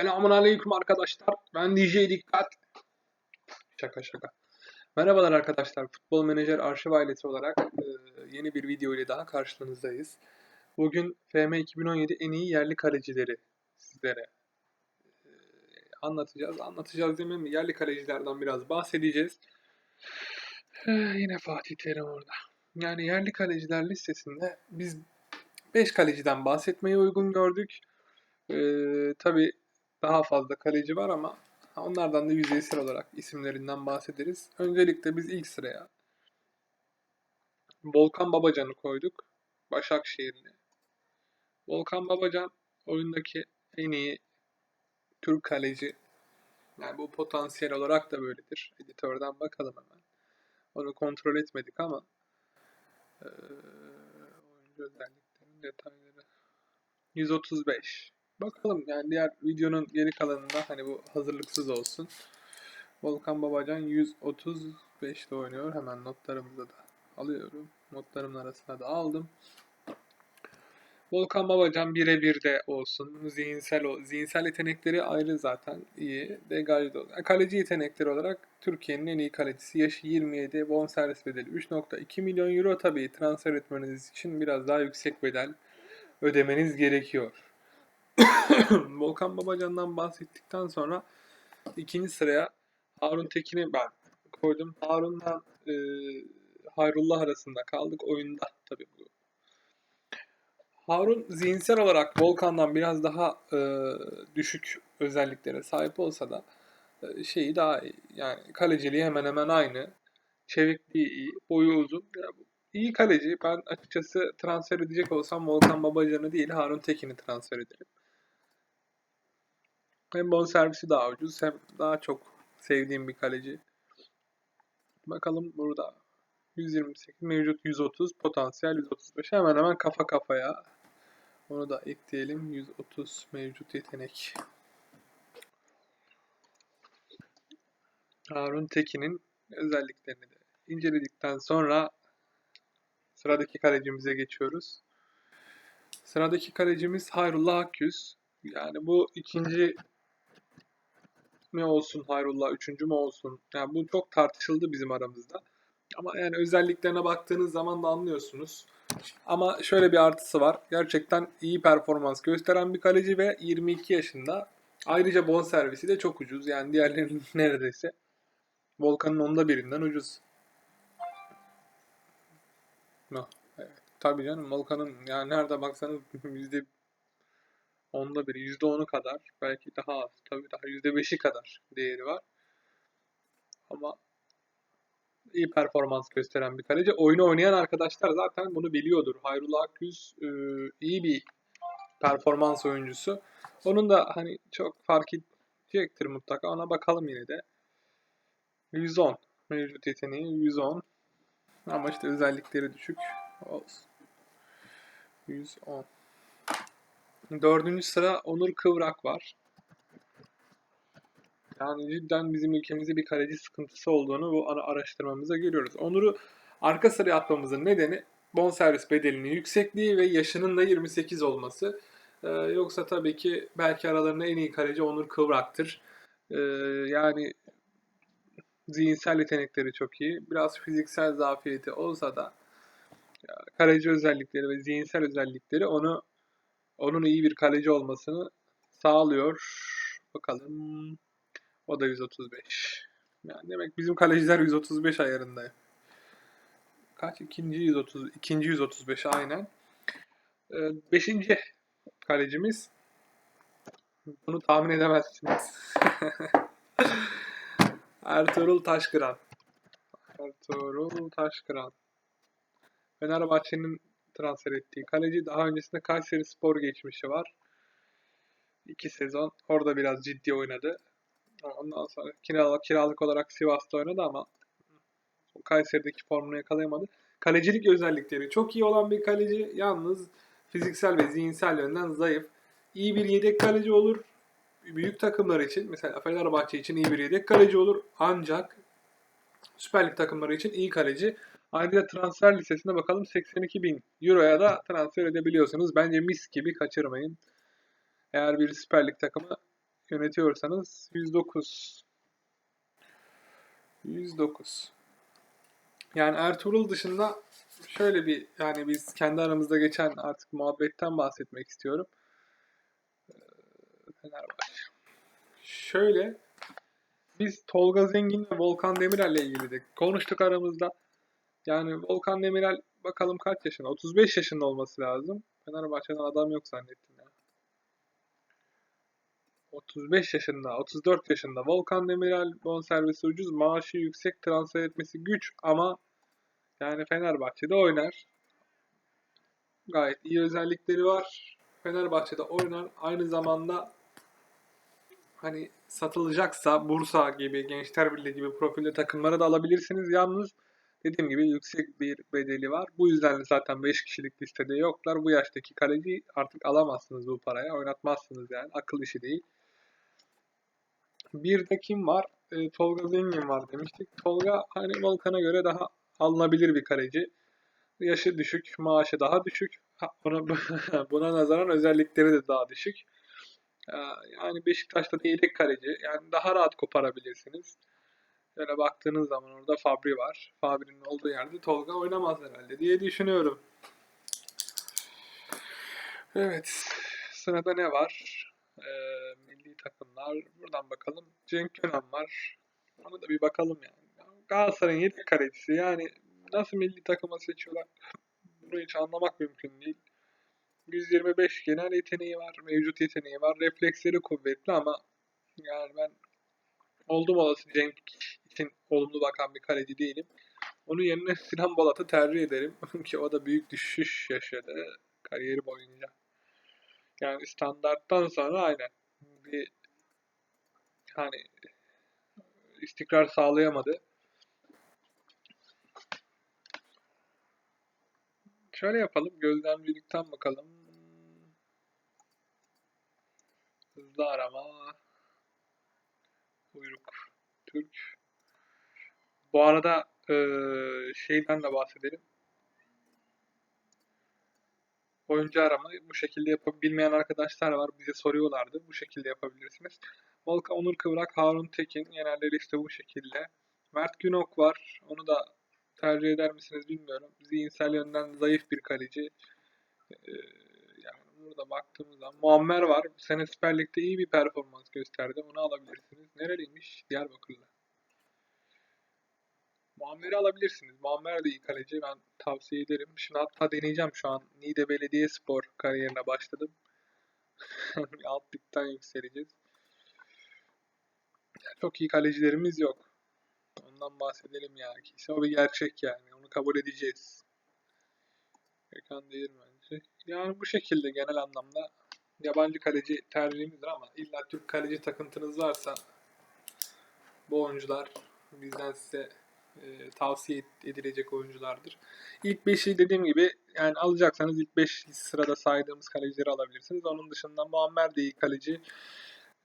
Selamun aleyküm arkadaşlar. Ben DJ Dikkat. Şaka şaka. Merhabalar arkadaşlar. Futbol Menajer Arşiv ailesi olarak e, yeni bir video ile daha karşınızdayız. Bugün FM 2017 en iyi yerli kalecileri sizlere e, anlatacağız. Anlatacağız değil mi? Yerli kalecilerden biraz bahsedeceğiz. E, yine Fatih Terim orada. Yani yerli kaleciler listesinde biz 5 kaleciden bahsetmeyi uygun gördük. Ee, tabii daha fazla kaleci var ama onlardan da yüzeysel olarak isimlerinden bahsederiz. Öncelikle biz ilk sıraya Volkan Babacan'ı koyduk. Başakşehirli. Volkan Babacan oyundaki en iyi Türk kaleci. Yani bu potansiyel olarak da böyledir. Editörden bakalım hemen. Onu kontrol etmedik ama ee, oyuncu özelliklerinin detayları 135. Bakalım yani diğer videonun geri kalanında hani bu hazırlıksız olsun. Volkan Babacan 135'te oynuyor. Hemen notlarımıza da alıyorum. Notlarımın arasına da aldım. Volkan Babacan birebir de olsun. Zihinsel o zihinsel yetenekleri ayrı zaten iyi. Degajlı. Kaleci yetenekleri olarak Türkiye'nin en iyi kalecisi. Yaşı 27. Bonservis bedeli 3.2 milyon euro. Tabii transfer etmeniz için biraz daha yüksek bedel ödemeniz gerekiyor. Volkan Babacan'dan bahsettikten sonra ikinci sıraya Harun Tekin'i ben koydum. Harun'la e, Hayrullah arasında kaldık oyunda tabii bu. Harun zihinsel olarak Volkan'dan biraz daha e, düşük özelliklere sahip olsa da e, şeyi daha iyi. Yani kaleciliği hemen hemen aynı. Çevikliği iyi, boyu uzun. Ya, iyi kaleci. Ben açıkçası transfer edecek olsam Volkan Babacan'ı değil Harun Tekin'i transfer ederim. Hem bonservisi daha ucuz hem daha çok sevdiğim bir kaleci. Bakalım burada 128 mevcut 130 potansiyel 135 hemen hemen kafa kafaya. Onu da ekleyelim 130 mevcut yetenek. Harun Tekin'in özelliklerini de inceledikten sonra sıradaki kalecimize geçiyoruz. Sıradaki kalecimiz Hayrullah Akyüz. Yani bu ikinci mi olsun Hayrullah, üçüncü mü olsun? Yani bu çok tartışıldı bizim aramızda. Ama yani özelliklerine baktığınız zaman da anlıyorsunuz. Ama şöyle bir artısı var. Gerçekten iyi performans gösteren bir kaleci ve 22 yaşında. Ayrıca bonservisi de çok ucuz. Yani diğerlerinin neredeyse Volkan'ın onda birinden ucuz. No. Tabii canım Volkan'ın yani nerede baksanız yüzde onda biri, yüzde onu kadar belki daha az, tabii daha yüzde beşi kadar değeri var. Ama iyi performans gösteren bir kaleci. Oyunu oynayan arkadaşlar zaten bunu biliyordur. Hayrullah Akgüz e, iyi bir performans oyuncusu. Onun da hani çok fark edecektir mutlaka. Ona bakalım yine de. 110 mevcut yeteneği 110 ama işte özellikleri düşük olsun. 110 Dördüncü sıra Onur Kıvrak var. Yani cidden bizim ülkemizde bir kaleci sıkıntısı olduğunu bu ara araştırmamıza görüyoruz. Onur'u arka sıraya atmamızın nedeni bonservis bedelinin yüksekliği ve yaşının da 28 olması. Ee, yoksa tabii ki belki aralarında en iyi kaleci Onur Kıvrak'tır. Ee, yani zihinsel yetenekleri çok iyi. Biraz fiziksel zafiyeti olsa da kaleci özellikleri ve zihinsel özellikleri onu onun iyi bir kaleci olmasını sağlıyor. Bakalım. O da 135. Yani demek bizim kaleciler 135 ayarında. Kaç? İkinci 130, ikinci 135 aynen. Ee, beşinci kalecimiz. Bunu tahmin edemezsiniz. Ertuğrul Taşkıran. Ertuğrul Taşkıran. Fenerbahçe'nin transfer ettiği kaleci. Daha öncesinde Kayseri Spor geçmişi var. İki sezon. Orada biraz ciddi oynadı. Ondan sonra kiralık, kiralık olarak Sivas'ta oynadı ama Kayseri'deki formunu yakalayamadı. Kalecilik özellikleri çok iyi olan bir kaleci. Yalnız fiziksel ve zihinsel yönden zayıf. İyi bir yedek kaleci olur. Büyük takımlar için mesela Fenerbahçe için iyi bir yedek kaleci olur. Ancak Süper Lig takımları için iyi kaleci. Ayrıca transfer listesine bakalım 82 bin Euro'ya da transfer edebiliyorsunuz. Bence mis gibi kaçırmayın. Eğer bir Süper Lig takımı yönetiyorsanız 109. 109. Yani Ertuğrul dışında şöyle bir yani biz kendi aramızda geçen artık muhabbetten bahsetmek istiyorum. Ee, Fenerbahçe. Şöyle biz Tolga Zengin ve Volkan Demirel'le ilgili de konuştuk aramızda. Yani Volkan Demirel bakalım kaç yaşında? 35 yaşında olması lazım. Fenerbahçe'den adam yok zannettim ya. 35 yaşında, 34 yaşında. Volkan Demirel bonservisi ucuz, maaşı yüksek, transfer etmesi güç ama yani Fenerbahçe'de oynar. Gayet iyi özellikleri var. Fenerbahçe'de oynar. Aynı zamanda hani satılacaksa Bursa gibi, Gençler Birliği gibi profilde takımlara da alabilirsiniz. Yalnız dediğim gibi yüksek bir bedeli var. Bu yüzden zaten 5 kişilik listede yoklar. Bu yaştaki kaleci artık alamazsınız bu paraya. Oynatmazsınız yani. Akıl işi değil. Bir de kim var? E, Tolga Zengin var demiştik. Tolga hani Volkan'a göre daha alınabilir bir kaleci. Yaşı düşük, maaşı daha düşük. Ha, Buna, buna nazaran özellikleri de daha düşük. Ee, Yani Beşiktaş'ta da yedek kaleci. Yani daha rahat koparabilirsiniz. Şöyle baktığınız zaman orada Fabri var. Fabri'nin olduğu yerde Tolga oynamaz herhalde diye düşünüyorum. Evet. Sırada ne var? Ee, milli takımlar. Buradan bakalım. Cenk Gönen var. Ona da bir bakalım yani. Galatasaray'ın yedek kalecisi. Yani nasıl milli takıma seçiyorlar? Bunu hiç anlamak mümkün değil. 125 genel yeteneği var, mevcut yeteneği var, refleksleri kuvvetli ama yani ben oldum olası Cenk için olumlu bakan bir kaleci değilim. Onun yerine Sinan Balat'ı tercih ederim ki o da büyük düşüş yaşadı kariyeri boyunca. Yani standarttan sonra aynen bir hani istikrar sağlayamadı. Şöyle yapalım. Gözlemcilikten bakalım. Hızlı arama. Uyruk. Türk. Bu arada eee, şeyden de bahsedelim. Oyuncu arama bu şekilde yapabilmeyen arkadaşlar var. Bize soruyorlardı. Bu şekilde yapabilirsiniz. Volkan Onur Kıvrak, Harun Tekin. Genelleri işte bu şekilde. Mert Günok var. Onu da tercih eder misiniz bilmiyorum. Zihinsel yönden zayıf bir kaleci. Ee, yani burada baktığımız zaman Muammer var. Bu sene Süper Lig'de iyi bir performans gösterdi. Onu alabilirsiniz. Nereliymiş? Diyarbakırlı. Muammer'i alabilirsiniz. Muammer de iyi kaleci. Ben tavsiye ederim. Şimdi hatta deneyeceğim şu an. Niğde Belediyespor kariyerine başladım. Alt ligden yükseleceğiz. Çok iyi kalecilerimiz yok. Ondan bahsedelim ya. Kesin o bir gerçek yani. Onu kabul edeceğiz. Gökhan Değirmenci. Yani bu şekilde genel anlamda yabancı kaleci tercihimizdir ama illa Türk kaleci takıntınız varsa bu oyuncular bizden size e, tavsiye edilecek oyunculardır. İlk 5'i dediğim gibi yani alacaksanız ilk 5 sırada saydığımız kalecileri alabilirsiniz. Onun dışında Muammer de iyi kaleci.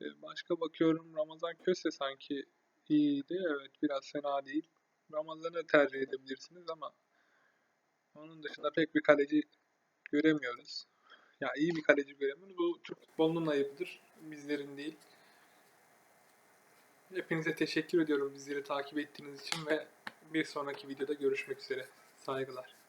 E, Başka bakıyorum Ramazan Köse sanki iyiydi. Evet biraz fena değil. Ramazan'ı tercih edebilirsiniz ama onun dışında pek bir kaleci göremiyoruz. Ya iyi bir kaleci göremiyoruz. Bu Türk futbolunun ayıbıdır. Bizlerin değil. Hepinize teşekkür ediyorum bizleri takip ettiğiniz için ve bir sonraki videoda görüşmek üzere. Saygılar.